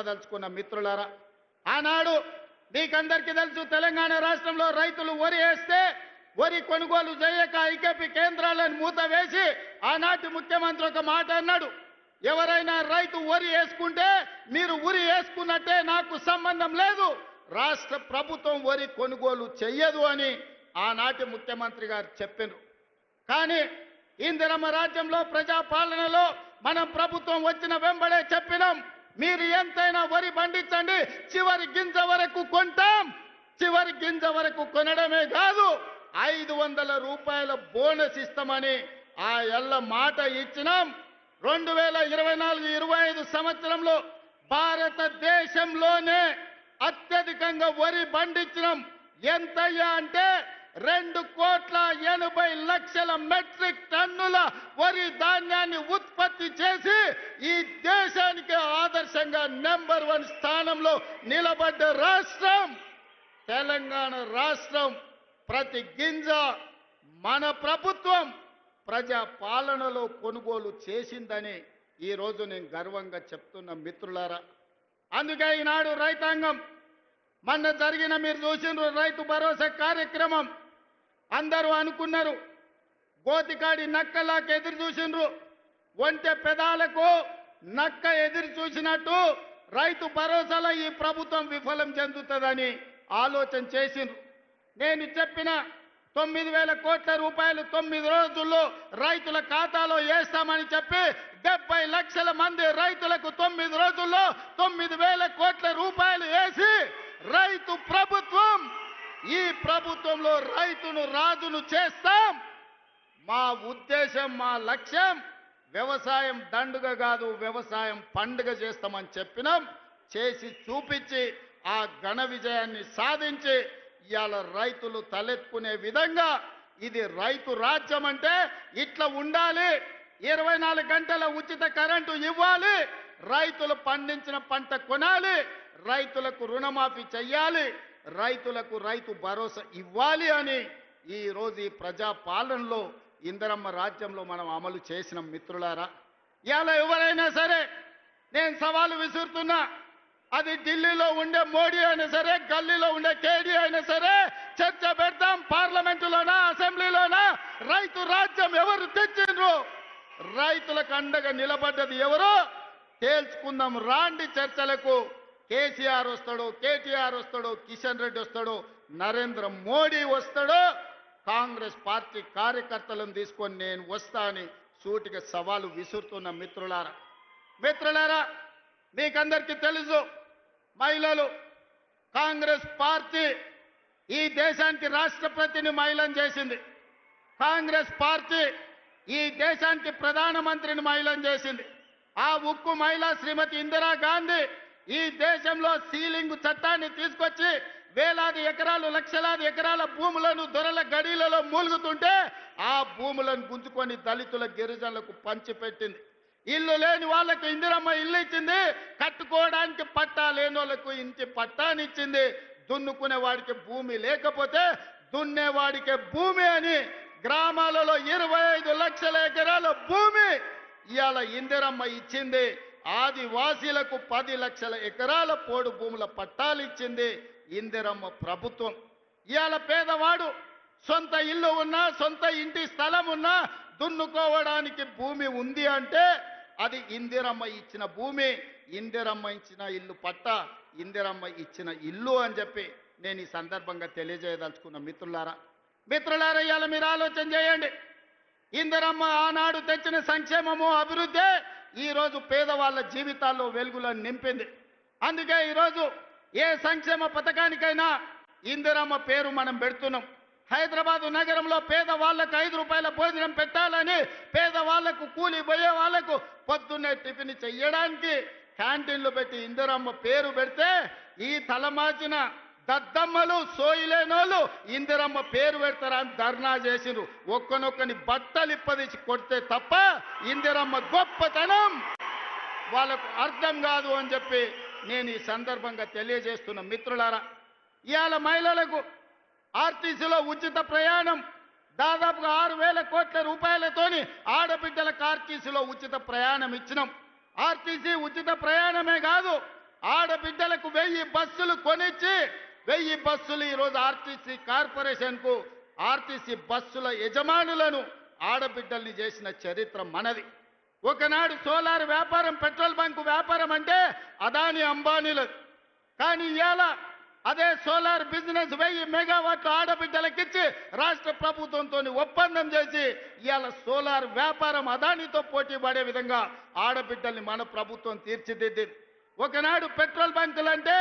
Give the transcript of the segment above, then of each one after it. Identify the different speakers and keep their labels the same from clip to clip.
Speaker 1: చెప్పదలుచుకున్న మిత్రులారా ఆనాడు మీకందరికీ తెలుసు తెలంగాణ రాష్ట్రంలో రైతులు వరి వేస్తే వరి కొనుగోలు చేయక ఐకేపీ కేంద్రాలను మూత వేసి ఆనాటి ముఖ్యమంత్రి ఒక మాట అన్నాడు. ఎవరైనా రైతు వరి వేసుకుంటే మీరు ఉరి వేసుకున్నట్టే నాకు సంబంధం లేదు. రాష్ట్ర ప్రభుత్వం వరి కొనుగోలు చెయ్యదు అని ఆనాటి ముఖ్యమంత్రి గారు చెప్పారు కానీ ఇందిరమ్మ రాజ్యంలో ప్రజాపాలనలో మనం ప్రభుత్వం వచ్చిన వెంబడే చెప్పినాం. మీరు ఎంతైనా వరి పండించండి చివరి గింజ వరకు కొంటాం. చివరి గింజ వరకు కొనడమే కాదు ఐదు వందల రూపాయల బోనస్ ఇస్తామని ఆ ఎల్ల మాట ఇచ్చినాం. రెండు వేల ఇరవై నాలుగు ఇరవై ఐదు సంవత్సరంలో భారతదేశంలోనే అత్యధికంగా వరి పండించినాం. ఎంతయ్యా అంటే రెండు కోట్ల ఎనభై లక్షల మెట్రిక్ టన్నుల వరి ధాన్యాన్ని ఉత్పత్తి చేసి ఈ దేశానికి ఆదర్శంగా నెంబర్ వన్ స్థానంలో నిలబడ్డ రాష్ట్రం తెలంగాణ రాష్ట్రం ప్రతి గింజ మన ప్రభుత్వం ప్రజా పాలనలో కొనుగోలు చేసిందని ఈరోజు నేను గర్వంగా చెప్తున్న మిత్రులారా. అందుకే ఈనాడు రైతాంగం మొన్న జరిగిన మీరు చూసిన రైతు భరోసా కార్యక్రమం అందరూ అనుకున్నారు. గోతికాడి నక్కలాకు ఎదురు చూసిండ్రు. ఒంటె పెదాలకు నక్క ఎదురు చూసినట్టు రైతు భరోసాలో ఈ ప్రభుత్వం విఫలం చెందుతుందని ఆలోచన చేసిండ్రు. నేను చెప్పిన తొమ్మిది వేల కోట్ల రూపాయలు తొమ్మిది రోజుల్లో రైతుల ఖాతాలో వేస్తామని చెప్పి డెబ్బై లక్షల మంది రైతులకు తొమ్మిది రోజుల్లో తొమ్మిది వేల కోట్ల రూపాయలు వేసి రైతు ప్రభుత్వం ఈ ప్రభుత్వంలో రైతును రాజును చేస్తాం. మా ఉద్దేశం మా లక్ష్యం వ్యవసాయం దండుగ కాదు వ్యవసాయం పండుగ చేస్తామని చెప్పినాం. చేసి చూపించి ఆ ఘన విజయాన్ని సాధించి ఇవాళ రైతులు తలెత్తుకునే విధంగా ఇది రైతు రాజ్యం అంటే ఇట్లా ఉండాలి. ఇరవై నాలుగు గంటల ఉచిత కరెంటు ఇవ్వాలి. రైతులు పండించిన పంట కొనాలి. రైతులకు రుణమాఫీ చెయ్యాలి. రైతులకు రైతు భరోసా ఇవ్వాలి అని ఈరోజు ఈ ప్రజా పాలనలో ఇందరమ్మ రాజ్యంలో మనం అమలు చేసిన మిత్రులారా. ఇలా ఎవరైనా సరే నేను సవాలు విసురుతున్నా. అది ఢిల్లీలో ఉండే మోడీ అయినా సరే గల్లీలో ఉండే కేడీ అయినా సరే చర్చ పెడతాం పార్లమెంటులోనా అసెంబ్లీలోనా? రైతు రాజ్యం ఎవరు తెచ్చిండ్రు? రైతులకు అండగా నిలబడ్డది ఎవరో? తేల్చుకుందాం రాండి చర్చలకు. కేసీఆర్ వస్తాడో కేటీఆర్ వస్తాడో కిషన్ రెడ్డి వస్తాడో నరేంద్ర మోడీ వస్తాడో కాంగ్రెస్ పార్టీ కార్యకర్తలను తీసుకొని నేను వస్తా అని సూటిగా సవాలు విసురుతున్న మిత్రులారా. మిత్రులారా మీకందరికీ తెలుసు మహిళలు కాంగ్రెస్ పార్టీ ఈ దేశానికి రాష్ట్రపతిని మహిళను చేసింది. కాంగ్రెస్ పార్టీ ఈ దేశానికి ప్రధానమంత్రిని మహిళను చేసింది. ఆ ఉక్కు మహిళా శ్రీమతి ఇందిరా గాంధీ ఈ దేశంలో సీలింగ్ చట్టాన్ని తీసుకొచ్చి వేలాది ఎకరాలు లక్షలాది ఎకరాల భూములను దొరల గడిలలో మూలుగుతుంటే ఆ భూములను గుంజుకొని దళితుల గిరిజనులకు పంచిపెట్టింది. ఇల్లు లేని వాళ్ళకు ఇందిరమ్మ ఇల్లు ఇచ్చింది. కట్టుకోవడానికి పట్టా లేని వాళ్ళకు ఇంటి పట్టానిచ్చింది దున్నుకునే వాడికి భూమి లేకపోతే దున్నేవాడికి భూమి అని గ్రామాలలో ఇరవై ఐదు లక్షల ఎకరాల భూమి ఇవాళ ఇందిరమ్మ ఇచ్చింది. ఆదివాసీలకు పది లక్షల ఎకరాల పోడు భూముల పట్టాలు ఇచ్చింది ఇందిరమ్మ ప్రభుత్వం. ఇవాళ పేదవాడు సొంత ఇల్లు ఉన్నా సొంత ఇంటి స్థలం ఉన్నా దున్నుకోవడానికి భూమి ఉంది అంటే అది ఇందిరమ్మ ఇచ్చిన భూమి ఇందిరమ్మ ఇచ్చిన ఇల్లు పట్ట ఇందిరమ్మ ఇచ్చిన ఇల్లు అని చెప్పి నేను ఈ సందర్భంగా తెలియజేయదలుచుకున్న మిత్రులారా. మిత్రులారా ఇవాళ మీరు ఆలోచన చేయండి. ఇందరమ్మ ఆనాడు తెచ్చిన సంక్షేమము అభివృద్ధి ఈరోజు పేదవాళ్ళ జీవితాల్లో వెలుగులను నింపింది. అందుకే ఈరోజు ఏ సంక్షేమ పథకానికైనా ఇందిరమ్మ పేరు మనం పెడుతున్నాం. హైదరాబాదు నగరంలో పేదవాళ్ళకు ఐదు రూపాయల భోజనం పెట్టాలని పేదవాళ్ళకు కూలి పోయే వాళ్ళకు పొద్దున్నే టిఫిన్ చెయ్యడానికి క్యాంటీన్లు పెట్టి ఇందిరమ్మ పేరు పెడితే ఈ తలమాచిన దద్దమ్మలు సోయిలేనోళ్ళు ఇందిరమ్మ పేరు పెడతారని ధర్నా చేసిండ్రు. ఒక్కనొక్కని బట్టలు కొడితే తప్ప ఇందిరమ్మ గొప్పతనం. వాళ్ళకు అర్థం కాదు అని చెప్పి నేను ఈ సందర్భంగా తెలియజేస్తున్న మిత్రులారా ఇవాళ మహిళలకు ఆర్టీసీలో ఉచిత ప్రయాణం దాదాపుగా ఆరు వేల కోట్ల రూపాయలతోని ఆడబిడ్డలకు ఆర్టీసీలో ఉచిత ప్రయాణం ఇచ్చినాం. ఆర్టీసీ ఉచిత ప్రయాణమే కాదు వెయ్యి బస్సులు కొనిచ్చి వెయ్యి బస్సులు ఈరోజు ఆర్టీసీ కార్పొరేషన్కు ఆర్టీసీ బస్సుల యజమానులను ఆడబిడ్డల్ని చేసిన చరిత్ర మనది. ఒకనాడు సోలార్ వ్యాపారం పెట్రోల్ బంకు వ్యాపారం అంటే అదాని అంబానీలు. కానీ ఇవాళ అదే సోలార్ బిజినెస్ వెయ్యి మెగావాట్లు ఆడబిడ్డలకిచ్చి రాష్ట్ర ప్రభుత్వంతో ఒప్పందం చేసి ఇవాళ సోలార్ వ్యాపారం అదానితో పోటీ పడే విధంగా ఆడబిడ్డల్ని మన ప్రభుత్వం తీర్చిదిద్దింది. ఒకనాడు పెట్రోల్ బంకులు అంటే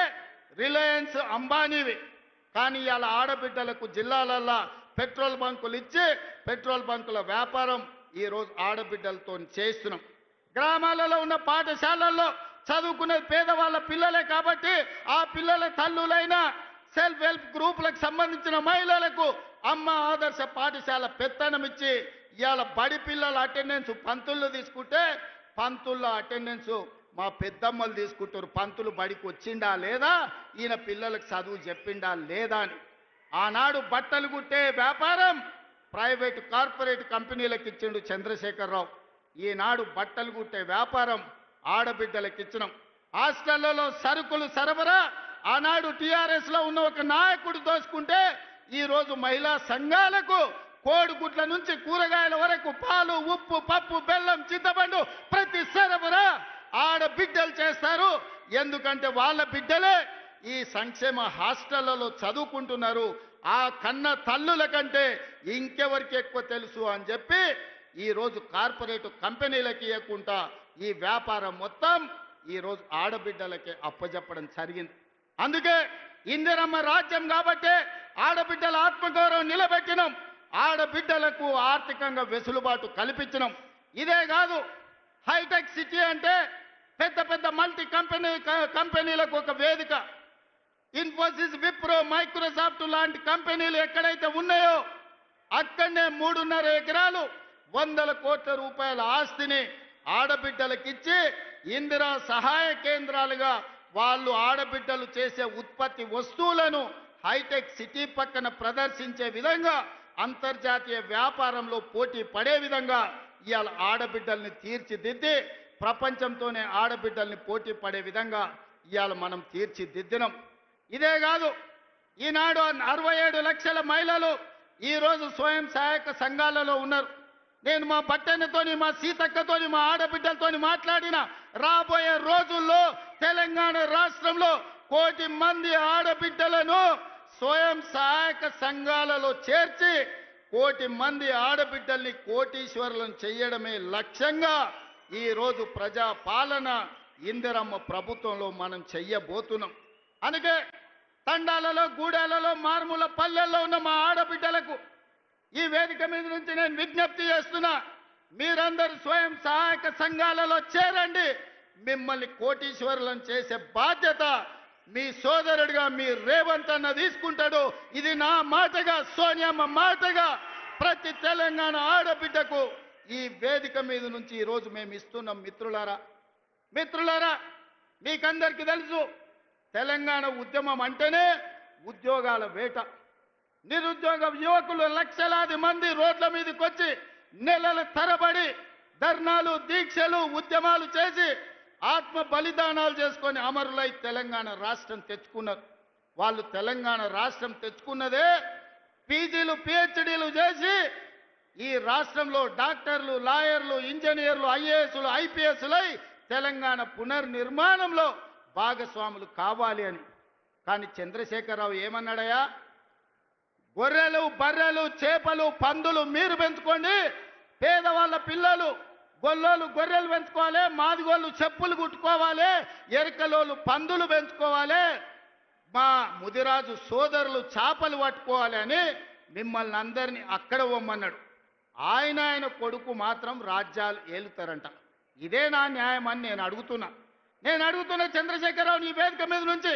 Speaker 1: రిలయన్స్ అంబానీవి. కానీ ఇవాళ ఆడబిడ్డలకు జిల్లాలల్లా పెట్రోల్ బంకులు ఇచ్చి పెట్రోల్ బంకుల వ్యాపారం ఈరోజు ఆడబిడ్డలతో చేస్తున్నాం. గ్రామాలలో ఉన్న పాఠశాలల్లో చదువుకునే పేదవాళ్ళ పిల్లలే కాబట్టి ఆ పిల్లల తల్లులైన సెల్ఫ్ హెల్ప్ గ్రూపులకు సంబంధించిన మహిళలకు అమ్మ ఆదర్శ పాఠశాల పెత్తనం ఇచ్చి ఇవాళ బడి పిల్లల అటెండెన్స్ పంతుల్లో తీసుకుంటే పంతుల్లో అటెండెన్స్ మా పెద్దమ్మలు తీసుకుంటారు పంతులు బడికి వచ్చిండా లేదా? ఈయన పిల్లలకు చదువు చెప్పిండా లేదా అని. ఆనాడు బట్టలు కుట్టే వ్యాపారం ప్రైవేటు కార్పొరేట్ కంపెనీలకు ఇచ్చిండు చంద్రశేఖరరావు. ఈనాడు బట్టలు కుట్టే వ్యాపారం ఆడబిడ్డలకు ఇచ్చినాం. హాస్టళ్ళలో సరుకులు సరఫరా ఆనాడు టీఆర్ఎస్లో ఉన్న ఒక నాయకుడు దోచుకుంటే ఈరోజు మహిళా సంఘాలకు కోడిగుడ్ల నుంచి కూరగాయల వరకు పాలు ఉప్పు పప్పు బెల్లం చింతపండు ప్రతి సరఫరా ఆడబిడ్డలు చేస్తారు. ఎందుకంటే వాళ్ళ బిడ్డలే ఈ సంక్షేమ హాస్టళ్ళలో చదువుకుంటున్నారు. ఆ కన్న తల్లుల కంటే ఇంకెవరికి ఎక్కువ తెలుసు అని చెప్పి ఈరోజు కార్పొరేట్ కంపెనీలకి ఇవ్వకుండా ఈ వ్యాపారం మొత్తం ఈరోజు ఆడబిడ్డలకే అప్పజెప్పడం జరిగింది. అందుకే ఇందిరమ్మ రాజ్యం కాబట్టే ఆడబిడ్డల ఆత్మగౌరవం నిలబెట్టినాం. ఆడబిడ్డలకు ఆర్థికంగా వెసులుబాటు కల్పించినాం. ఇదే కాదు హైటెక్ సిటీ అంటే పెద్ద పెద్ద మల్టీ కంపెనీ కంపెనీలకు ఒక వేదిక. ఇన్ఫోసిస్ విప్రో మైక్రోసాఫ్ట్ లాంటి కంపెనీలు ఎక్కడైతే ఉన్నాయో అక్కడనే మూడున్నర ఎకరాలు వందల కోట్ల రూపాయల ఆస్తిని ఆడబిడ్డలకిచ్చి ఇందిరా సహాయ కేంద్రాలుగా వాళ్ళు ఆడబిడ్డలు చేసే ఉత్పత్తి వస్తువులను హైటెక్ సిటీ పక్కన ప్రదర్శించే విధంగా అంతర్జాతీయ వ్యాపారంలో పోటీ పడే విధంగా ఇవాళ ఆడబిడ్డల్ని తీర్చిదిద్ది ప్రపంచంతోనే ఆడబిడ్డల్ని పోటీ పడే విధంగా ఇవాళ మనం తీర్చిదిద్దినాం. ఇదే కాదు ఈనాడు అరవై ఏడు లక్షల మహిళలు ఈరోజు స్వయం సహాయక సంఘాలలో ఉన్నారు. నేను మా బట్టెనతోని మా సీతక్కతోని మా ఆడబిడ్డలతోని మాట్లాడిన రాబోయే రోజుల్లో తెలంగాణ రాష్ట్రంలో కోటి మంది ఆడబిడ్డలను స్వయం సహాయక సంఘాలలో చేర్చి కోటి మంది ఆడబిడ్డల్ని కోటీశ్వరులను చేయడమే లక్ష్యంగా ఈరోజు ప్రజా పాలన ఇందిరమ్మ ప్రభుత్వంలో మనం చెయ్యబోతున్నాం. అందుకే తండాలలో గూడాలలో మారుమూల పల్లెల్లో ఉన్న మా ఆడబిడ్డలకు ఈ వేదిక మీద నుంచి నేను విజ్ఞప్తి చేస్తున్నా మీరందరూ స్వయం సహాయక సంఘాలలో చేరండి. మిమ్మల్ని కోటీశ్వరులను చేసే బాధ్యత మీ సోదరుడిగా మీ రేవంత్ అన్న తీసుకుంటాడు. ఇది నా మాటగా సోనియమ్మ మాటగా ప్రతి తెలంగాణ ఆడబిడ్డకు ఈ వేదిక మీద నుంచి ఈరోజు మేము ఇస్తున్నాం మిత్రులారా. మిత్రులారా మీకందరికీ తెలుసు తెలంగాణ ఉద్యమం అంటేనే ఉద్యోగాల వేట. నిరుద్యోగ యువకులు లక్షలాది మంది రోడ్ల మీదకి వచ్చి నెలల తరబడి ధర్నాలు దీక్షలు ఉద్యమాలు చేసి ఆత్మ బలిదానాలు చేసుకొని అమరులై తెలంగాణ రాష్ట్రం తెచ్చుకున్నారు. వాళ్ళు తెలంగాణ రాష్ట్రం తెచ్చుకున్నదే పీజీలు పిహెచ్డీలు చేసి ఈ రాష్ట్రంలో డాక్టర్లు లాయర్లు ఇంజనీర్లు ఐఏఎస్లు ఐపీఎస్లై తెలంగాణ పునర్నిర్మాణంలో భాగస్వాములు కావాలి అని. కానీ చంద్రశేఖరరావు ఏమన్నాడయా గొర్రెలు బర్రెలు చేపలు పందులు మీరు పెంచుకోండి. పేదవాళ్ళ పిల్లలు గొల్లోలు గొర్రెలు పెంచుకోవాలి మాదిగోళ్ళు చెప్పులు కుట్టుకోవాలి ఎరకలోళ్ళు పందులు పెంచుకోవాలి. మా ముదిరాజు సోదరులు చేపలు పట్టుకోవాలి అని మిమ్మల్ని అందరినీ అక్కడ పొమ్మన్నాడు. ఆయన ఆయన కొడుకు మాత్రం రాజ్యాలు ఏలుతారంట. ఇదే నా న్యాయం అని నేను అడుగుతున్నా. నేను అడుగుతున్న చంద్రశేఖరరావు నీ వేదిక మీద నుంచి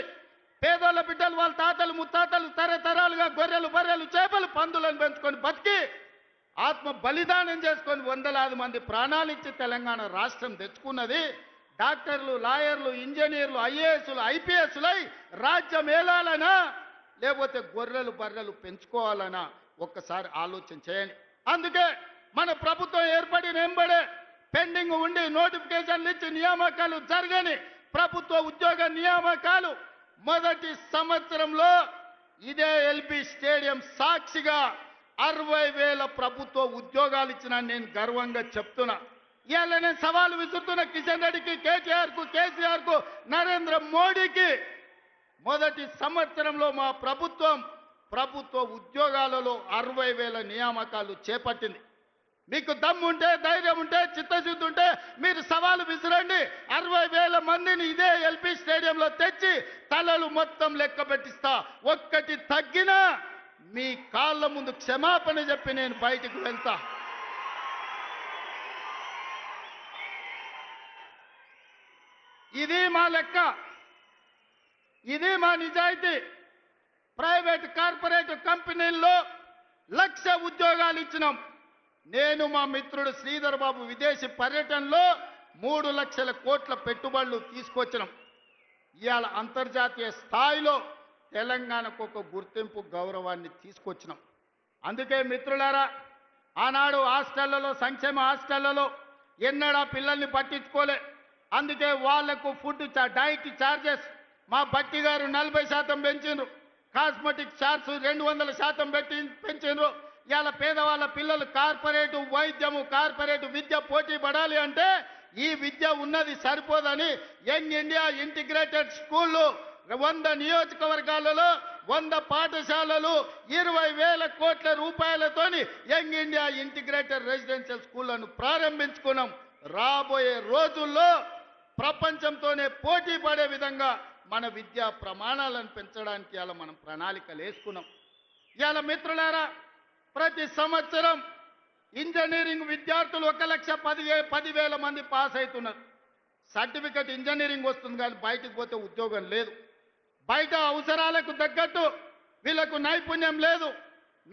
Speaker 1: పేదోళ్ళ బిడ్డలు వాళ్ళ తాతలు ముత్తాతలు తరతరాలుగా గొర్రెలు బర్రెలు చేపలు పందులను పెంచుకొని బతికి ఆత్మ బలిదానం చేసుకొని వందలాది మంది ప్రాణాలు ఇచ్చి తెలంగాణ రాష్ట్రం తెచ్చుకున్నది. డాక్టర్లు లాయర్లు ఇంజనీర్లు ఐఏఎస్లు ఐపీఎస్లై రాజ్యం ఏలాలనా లేకపోతే గొర్రెలు బర్రెలు పెంచుకోవాలనా? ఒక్కసారి ఆలోచన చేయండి. అందుకే మన ప్రభుత్వం ఏర్పడిన ఎంబడే పెండింగ్ ఉండి నోటిఫికేషన్లు ఇచ్చి నియామకాలు జరగని ప్రభుత్వ ఉద్యోగ నియామకాలు మొదటి సంవత్సరంలో ఇదే ఎల్బి స్టేడియం సాక్షిగా అరవై వేల ప్రభుత్వ ఉద్యోగాలు ఇచ్చిన నేను గర్వంగా చెప్తున్నా. ఇవాళ నేను సవాలు విసురుతున్న కిషన్ రెడ్డికి కేసీఆర్కు కు కేసీఆర్కు నరేంద్ర మోడీకి. మొదటి సంవత్సరంలో మా ప్రభుత్వం ప్రభుత్వ ఉద్యోగాలలో అరవై వేల నియామకాలు చేపట్టింది. మీకు దమ్ము ఉంటే ధైర్యం ఉంటే చిత్తశుద్ధి ఉంటే మీరు సవాలు విసిరండి. అరవై వేల మందిని ఇదే ఎల్పి స్టేడియంలో తెచ్చి తలలు మొత్తం లెక్క పెట్టిస్తా. ఒక్కటి తగ్గినా మీ కాళ్ళ ముందు క్షమాపణ చెప్పి నేను బయటికి వెళ్తా. ఇది మా లెక్క. ఇది మా నిజాయితీ. ప్రైవేట్ కార్పొరేట్ కంపెనీల్లో లక్ష ఉద్యోగాలు ఇచ్చినాం. నేను మా మిత్రుడు శ్రీధర్ బాబు విదేశీ పర్యటనలో మూడు లక్షల కోట్ల పెట్టుబడులు తీసుకొచ్చినాం. ఇవాళ అంతర్జాతీయ స్థాయిలో తెలంగాణకు ఒక గుర్తింపు గౌరవాన్ని తీసుకొచ్చినాం. అందుకే మిత్రులారా ఆనాడు హాస్టళ్ళలో సంక్షేమ హాస్టళ్ళలో ఎన్నడా పిల్లల్ని పట్టించుకోలే. అందుకే వాళ్ళకు ఫుడ్ చా- డైట్ ఛార్జెస్ మా బట్టి గారు నలభై శాతం పెంచిండ్రు. కాస్మెటిక్ చార్జ్ రెండు వందల శాతం పెట్టి పెంచిండ్రు. ఇవాళ పేదవాళ్ళ పిల్లలు కార్పొరేట్ వైద్యము కార్పొరేట్ విద్య పోటీ పడాలి అంటే ఈ విద్య ఉన్నది సరిపోదని యంగ్ ఇండియా ఇంటిగ్రేటెడ్ స్కూళ్ళు వంద నియోజకవర్గాలలో వంద పాఠశాలలు ఇరవై వేల కోట్ల రూపాయలతోని యంగ్ ఇండియా ఇంటిగ్రేటెడ్ రెసిడెన్షియల్ స్కూళ్ళను ప్రారంభించుకున్నాం. రాబోయే రోజుల్లో ప్రపంచంతోనే పోటీ పడే విధంగా మన విద్యా ప్రమాణాలను పెంచడానికి ఇలా మనం ప్రణాళికలు వేసుకున్నాం. ఇవాళ మిత్రులారా ప్రతి సంవత్సరం ఇంజనీరింగ్ విద్యార్థులు ఒక లక్ష పది పదివేల మంది పాస్ అవుతున్నారు. సర్టిఫికెట్ ఇంజనీరింగ్ వస్తుంది కానీ బయటకు పోతే ఉద్యోగం లేదు. బయట అవసరాలకు తగ్గట్టు వీళ్ళకు నైపుణ్యం లేదు.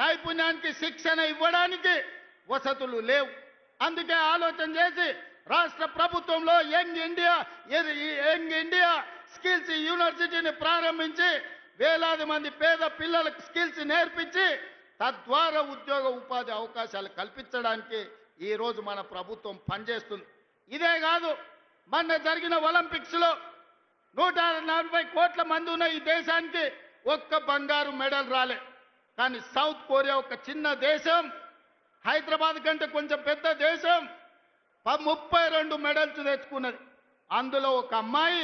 Speaker 1: నైపుణ్యానికి శిక్షణ ఇవ్వడానికి వసతులు లేవు. అందుకే ఆలోచన చేసి రాష్ట్ర ప్రభుత్వంలో young India young India skills యూనివర్సిటీని ప్రారంభించి వేలాది మంది పేద పిల్లలకు స్కిల్స్ నేర్పించి తద్వారా ఉద్యోగ ఉపాధి అవకాశాలు కల్పించడానికి ఈ రోజు మన ప్రభుత్వం పనిచేస్తుంది. ఇదే కాదు మొన్న జరిగిన ఒలింపిక్స్లో నూట నలభై కోట్ల మంది ఉన్న ఈ దేశానికి ఒక్క బంగారు మెడల్ రాలే. కానీ సౌత్ కొరియా ఒక చిన్న దేశం హైదరాబాద్ కంటే కొంచెం పెద్ద దేశం ముప్పై రెండు మెడల్స్ తెచ్చుకున్నది. అందులో ఒక అమ్మాయి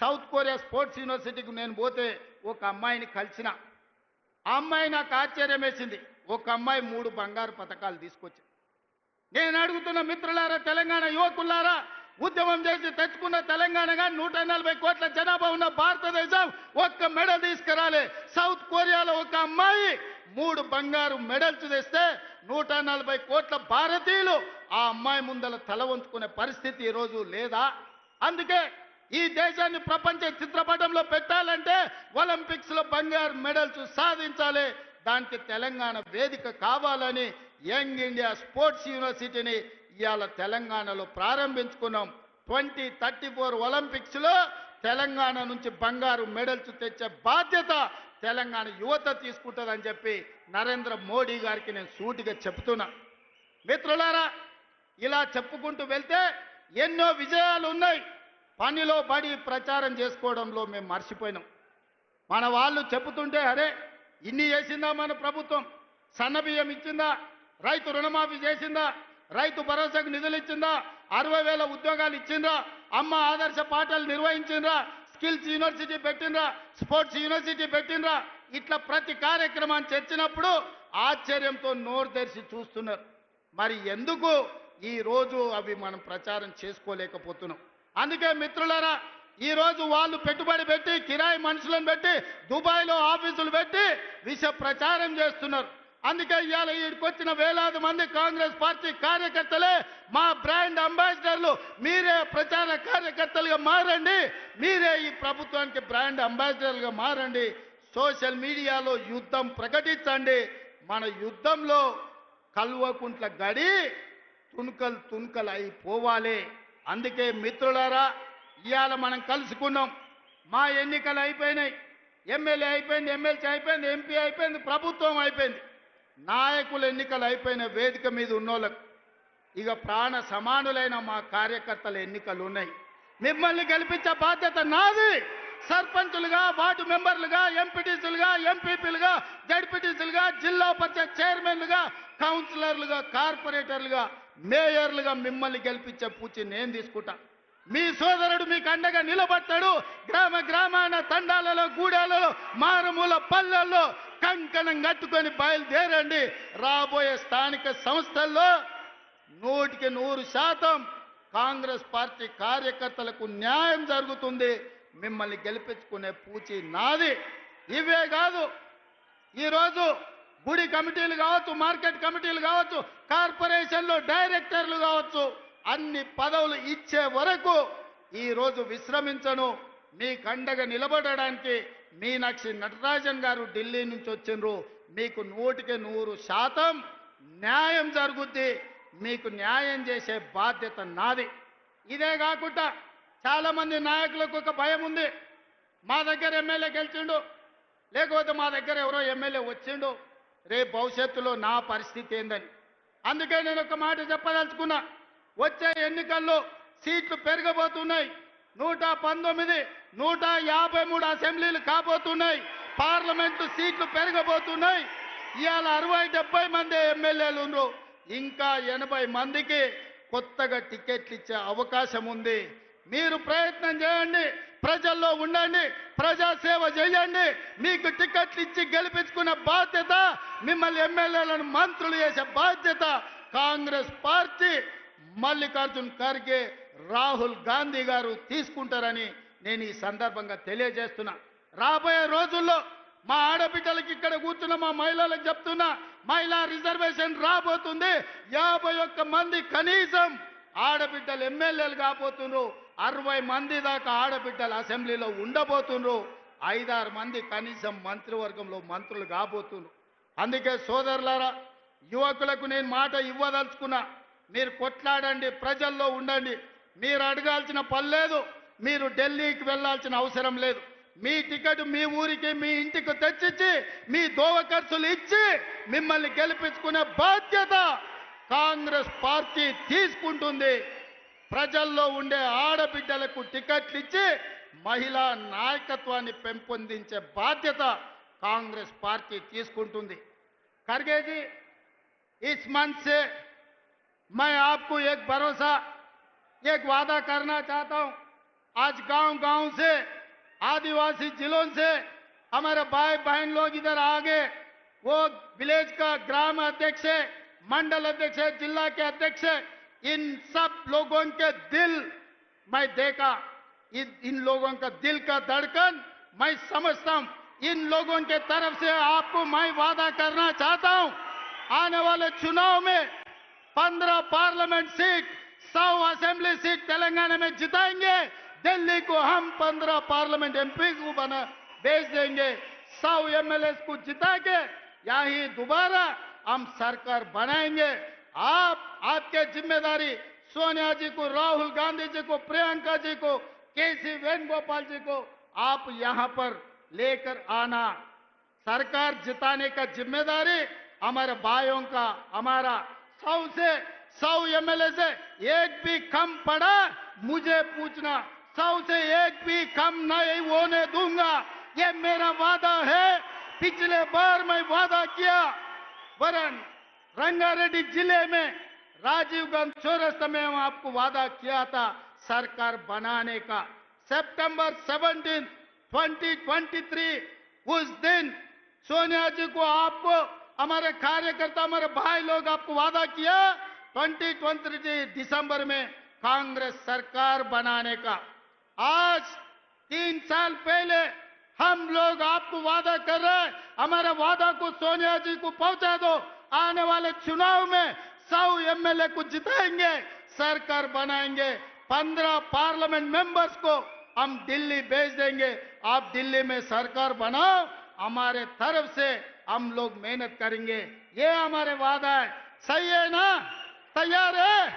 Speaker 1: సౌత్ కొరియా స్పోర్ట్స్ యూనివర్సిటీకి నేను పోతే ఒక అమ్మాయిని కలిసిన. ఆ అమ్మాయి నాకు ఆశ్చర్యం వేసింది. ఒక అమ్మాయి మూడు బంగారు పథకాలు తీసుకొచ్చింది. నేను అడుగుతున్న మిత్రులారా తెలంగాణ యువకులారా ఉద్యమం చేసి తెచ్చుకున్న తెలంగాణగా నూట నలభై కోట్ల జనాభా ఉన్న భారతదేశం ఒక్క మెడల్ తీసుకురాలే. సౌత్ కొరియాలో ఒక అమ్మాయి మూడు బంగారు మెడల్స్ తెస్తే నూట నలభై కోట్ల భారతీయులు. ఆ అమ్మాయి ముందల తల వంచుకునే పరిస్థితి ఈరోజు లేదా? అందుకే ఈ దేశాన్ని ప్రపంచ చిత్రపటంలో పెట్టాలంటే ఒలింపిక్స్లో బంగారు మెడల్స్ సాధించాలి. దానికి తెలంగాణ వేదిక కావాలని యంగ్ ఇండియా స్పోర్ట్స్ యూనివర్సిటీని ఇవాళ తెలంగాణలో ప్రారంభించుకున్నాం. ట్వంటీ థర్టీ ఫోర్ ఒలింపిక్స్లో తెలంగాణ నుంచి బంగారు మెడల్స్ తెచ్చే బాధ్యత తెలంగాణ యువత తీసుకుంటుందని చెప్పి నరేంద్ర మోడీ గారికి నేను సూటిగా చెప్తున్నా. మిత్రులారా ఇలా చెప్పుకుంటూ వెళ్తే ఎన్నో విజయాలు ఉన్నాయి. పనిలో పడి ప్రచారం చేసుకోవడంలో మేము మర్చిపోయినాం. మన వాళ్ళు చెబుతుంటే అరే ఇన్ని చేసిందా మన ప్రభుత్వం? సన్నబియ్యం ఇచ్చిందా? రైతు రుణమాఫీ చేసిందా? రైతు భరోసాకు నిధులు ఇచ్చిందా అరవై వేల ఉద్యోగాలు ఇచ్చిండ్రా? అమ్మ ఆదర్శ పాఠాలు నిర్వహించిండ్రా? స్కిల్స్ యూనివర్సిటీ పెట్టిండ్రా? స్పోర్ట్స్ యూనివర్సిటీ పెట్టిండ్రా? ఇట్లా ప్రతి కార్యక్రమాన్ని చర్చినప్పుడు ఆశ్చర్యంతో నోరు తెరిచి చూస్తున్నారు. మరి ఎందుకు ఈ రోజు అవి మనం ప్రచారం చేసుకోలేకపోతున్నాం? అందుకే మిత్రులారా ఈరోజు వాళ్ళు పెట్టుబడి పెట్టి కిరాయి మనుషులను పెట్టి దుబాయ్లో ఆఫీసులు పెట్టి విష ప్రచారం చేస్తున్నారు. అందుకే ఇవాళ ఈడికి వచ్చిన వేలాది మంది కాంగ్రెస్ పార్టీ కార్యకర్తలే మా బ్రాండ్ అంబాసిడర్లు మీరే ప్రచార కార్యకర్తలుగా మారండి మీరే ఈ ప్రభుత్వానికి బ్రాండ్ అంబాసిడర్లుగా మారండి సోషల్ మీడియాలో యుద్ధం ప్రకటించండి మన యుద్ధంలో కల్వకుంట్ల గడి తుణుకలు తుణుకలు అయిపోవాలి అందుకే మిత్రులారా ఇవాళ మనం కలుసుకున్నాం మా ఎన్నికలు అయిపోయినాయి ఎమ్మెల్యే అయిపోయింది ఎమ్మెల్సీ అయిపోయింది ఎంపీ అయిపోయింది ప్రభుత్వం అయిపోయింది. నాయకుల ఎన్నికలు అయిపోయిన వేదిక మీద ఉన్నోళ్ళకు ఇక ప్రాణ సమానులైన మా కార్యకర్తల ఎన్నికలు ఉన్నాయి. మిమ్మల్ని గెలిపించే బాధ్యత నాది. సర్పంచులుగా వార్డు మెంబర్లుగా ఎంపీటీసీలుగా ఎంపీపీలుగా జడ్పీటీసీలుగా జిల్లా పరిషత్ చైర్మన్లుగా కౌన్సిలర్లుగా కార్పొరేటర్లుగా మేయర్లుగా మిమ్మల్ని గెలిపించే పూచి నేను తీసుకుంటా. మీ సోదరుడు మీకు అండగా నిలబడతాడు. గ్రామ గ్రామాన తండాలలో గూడాలలో మారుమూల పల్లెల్లో కంకణం కట్టుకొని బయలుదేరండి. రాబోయే స్థానిక సంస్థల్లో నూటికి నూరు శాతం కాంగ్రెస్ పార్టీ కార్యకర్తలకు న్యాయం జరుగుతుంది. మిమ్మల్ని గెలిపించుకునే పూచి నాది. ఇవే కాదు ఈరోజు గుడి కమిటీలు కావచ్చు మార్కెట్ కమిటీలు కావచ్చు కార్పొరేషన్లో డైరెక్టర్లు కావచ్చు అన్ని పదవులు ఇచ్చే వరకు ఈరోజు విశ్రమించను. మీ కండగా నిలబడడానికి మీనాక్షి నటరాజన్ గారు ఢిల్లీ నుంచి వచ్చిండ్రు. మీకు నూటికి నూరు శాతం న్యాయం జరుగుద్ది. మీకు న్యాయం చేసే బాధ్యత నాది. ఇదే కాకుండా చాలామంది నాయకులకు ఒక భయం ఉంది. మా దగ్గర ఎమ్మెల్యే గెలిచిండు. లేకపోతే మా దగ్గర ఎవరో ఎమ్మెల్యే వచ్చిండు. రేపు భవిష్యత్తులో నా పరిస్థితి ఏందని. అందుకే నేను ఒక మాట చెప్పదలుచుకున్నా. వచ్చే ఎన్నికల్లో సీట్లు పెరగబోతున్నాయి. నూట పంతొమ్మిది నూట యాభై మూడు అసెంబ్లీలు కాబోతున్నాయి. పార్లమెంటు సీట్లు పెరగబోతున్నాయి. ఇవాళ అరవై డెబ్బై మంది ఎమ్మెల్యేలు ఉన్నారు. ఇంకా ఎనభై మందికి కొత్తగా టికెట్లు ఇచ్చే అవకాశం ఉంది. మీరు ప్రయత్నం చేయండి ప్రజల్లో ఉండండి ప్రజాసేవ చేయండి. మీకు టికెట్లు ఇచ్చి గెలిపించుకునే బాధ్యత మిమ్మల్ని ఎమ్మెల్యేలను మంత్రులు చేసే బాధ్యత కాంగ్రెస్ పార్టీ మల్లికార్జున్ ఖర్గే రాహుల్ గాంధీ గారు తీసుకుంటారని నేను ఈ సందర్భంగా తెలియజేస్తున్నా. రాబోయే రోజుల్లో మా ఆడబిడ్డలకి ఇక్కడ కూర్చున్న మా మహిళలకు చెప్తున్నా మహిళా రిజర్వేషన్ రాబోతుంది. యాభై ఒక్క మంది కనీసం ఆడబిడ్డలు ఎమ్మెల్యేలు కాబోతున్నారు అరవై మంది దాకా ఆడబిడ్డలు అసెంబ్లీలో ఉండబోతున్నారు ఐదారు మంది కనీసం మంత్రివర్గంలో మంత్రులు కాబోతున్నారు అందుకే సోదరులారా యువకులకు నేను మాట ఇవ్వదలుచుకున్నా. మీరు కొట్లాడండి ప్రజల్లో ఉండండి. మీరు అడగాల్సిన పని లేదు మీరు ఢిల్లీకి వెళ్ళాల్సిన అవసరం లేదు మీ టికెట్ మీ ఊరికి మీ ఇంటికి తెచ్చిచ్చి మీ దోవ ఖర్చులు ఇచ్చి మిమ్మల్ని గెలిపించుకునే బాధ్యత కాంగ్రెస్ పార్టీ తీసుకుంటుంది ప్రజల్లో ఉండే ఆడబిడ్డలకు టికెట్లు ఇచ్చి మహిళా నాయకత్వాన్ని పెంపొందించే బాధ్యత కాంగ్రెస్ పార్టీ తీసుకుంటుంది ఖర్గే जी इस मंच से मैं आपको एक भरोसा एक वादा करना चाहता हूँ। आज गाँव गाँव से आदिवासी जिलों से हमारे भाई बहन लोग इधर आ गए। वो विलेज का ग्राम अध्यक्ष है मंडल अध्यक्ष है जिला के अध्यक्ष है। इन सब लोगों के दिल मैं देखा। इन, इन लोगों का दिल का धड़कन मैं समझता हूँ। इन लोगों के तरफ़ से आपको मैं वादा करना चाहता हूँ। आने वाले चुनाव में पंद्रह पार्लियामेंट सीट सौ असेंबली सीट तेलंगाना में जिताएँगे, दिल्ली को हम पंद्रह पार्लियामेंट एमपी को बना भेज देंगे। सौ एमएलए को जिता के यही दोबारा हम सरकार बनाएँगे। आप, आपके ज़िम्मेदारी, सोनिया जी को, राहुल गांधी जी को, प्रियंका जी को, केसी वेणुगोपाल जी को आप यहाँ पर लेकर आना। सरकार जिताने का ज़िम्मेदारी हमारे भाइयों का, हमारा सौ से एमएलए से एक भी कम पड़ा, मुझे पूछना सौ से एक भी कम नहीं होने दूँगा। ये मेरा वादा है, पिछले बार मैं वादा किया। वरन रंगारेड्डी ज़िले में राजीव गांधी चौरस्ता में आपको वादा किया था सरकार बनाने का। सितंबर 17 2023 उस दिन सोनिया जी को आपको, हमारे कार्यकर्ता, हमारे भाई लोग आपको वादा किया 2023 दिसंबर में कांग्रेस सरकार बनाने का। आज तीन साल पहले हम लोग आपको वादा कर रहे हैं, हमारे वादा को सोनिया जी को पहुँचा दो, आने वाले चुनाव में सौ एमएलए को जिताएँगे, सरकार बनाएँगे। पंद्रह पार्लियामेंट मेंबर्स को हम दिल्ली भेज देंगे। आप दिल्ली में सरकार बनाओ, हमारे तरफ़ से हम लोग मेहनत करेंगे। ये हमारे वादा है। सही है ना? तैयार है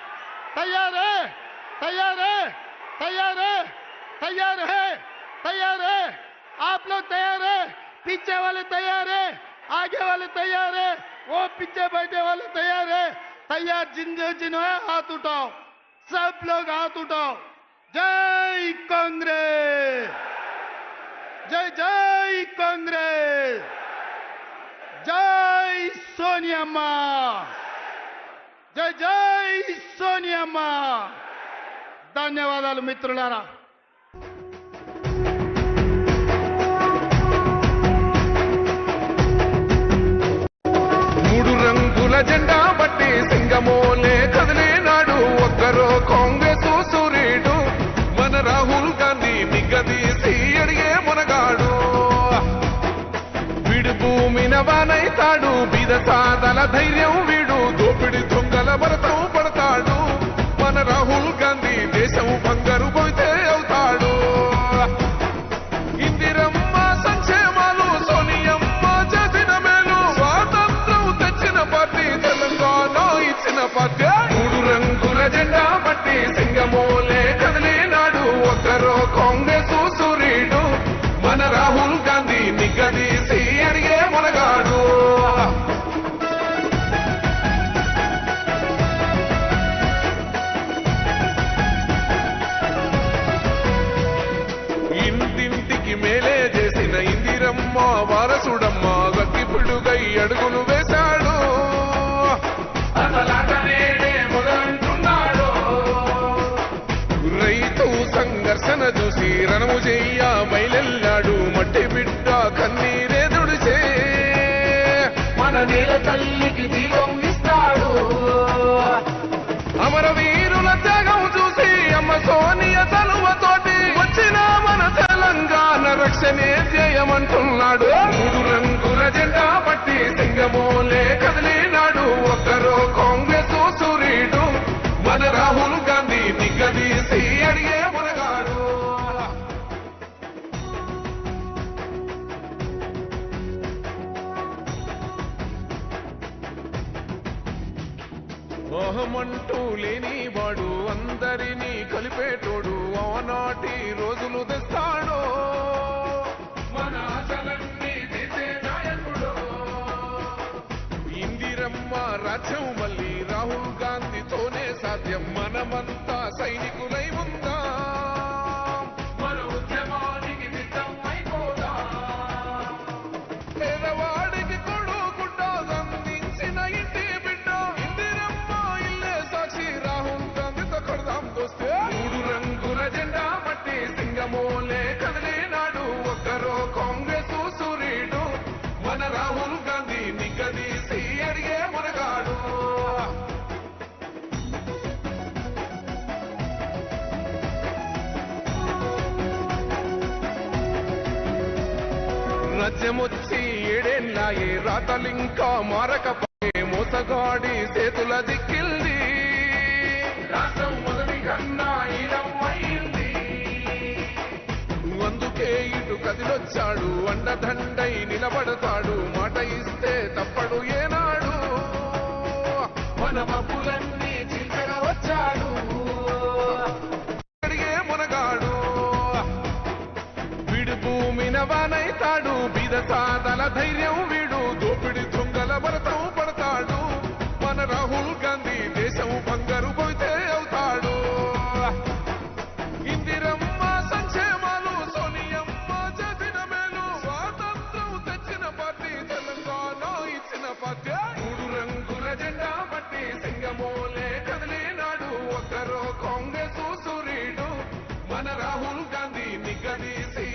Speaker 1: तैयार है तैयार है तैयार है तैयार है तैयार है। आप लोग तैयार है, पीछे वाले तैयार है, आगे वाले तैयार है, वो पीछे बैठे वाले तैयार है। तैयार जिन जिन है, हाथ उठाओ, सब लोग हाथ उठाओ। जय कांग्रेस, जय जय कांग्रेस, जय सोनिया माँ। జై జై సోనియమ్మ ధన్యవాదాలు మిత్రులారా.
Speaker 2: మూడు రంగుల జెండా బట్టి సింగమోలే కదిలేనాడు ఒక్కరో కాంగ్రెస్ సూర్యుడు. మన రాహుల్ గాంధీ మిగదీసి అడిగే మునగాడు. విడు భూమిన వానైతాడు బిద సాదల ధైర్యం పోరాటమే జయమంటున్నాడు. రంగుల జెండా రాతలింకా మారకపోయే మోసగాడి చేతుల దిక్కింది అందుకే ఇటు కదిలొచ్చాడు అండదండై నిలబడతాడు మాట ఇస్తే తప్పడు ఏనాడు.
Speaker 3: మన మబ్బులన్నీ వచ్చాడు.
Speaker 2: అడిగే మునగాడు. భూమిన వానైతాడు బిదసాదల ధైర్యం నిలబడతాం పడతాడు. మన రాహుల్ గాంధీ దేశం బంగారు పోతే అవుతాడు. ఇందిరమ్మ సంక్షేమాలు సోనియమ్మ చేసిన మేలు స్వాతంత్రం తెచ్చిన పార్టీ తెలంగాణ ఇచ్చిన పార్టీ. మూడు రంగుల జెండా పట్టి సింగమోలే కదిలినాడు. ఒకరో కాంగ్రెస్ సూర్యుడు. మన రాహుల్ గాంధీ నిగదీసి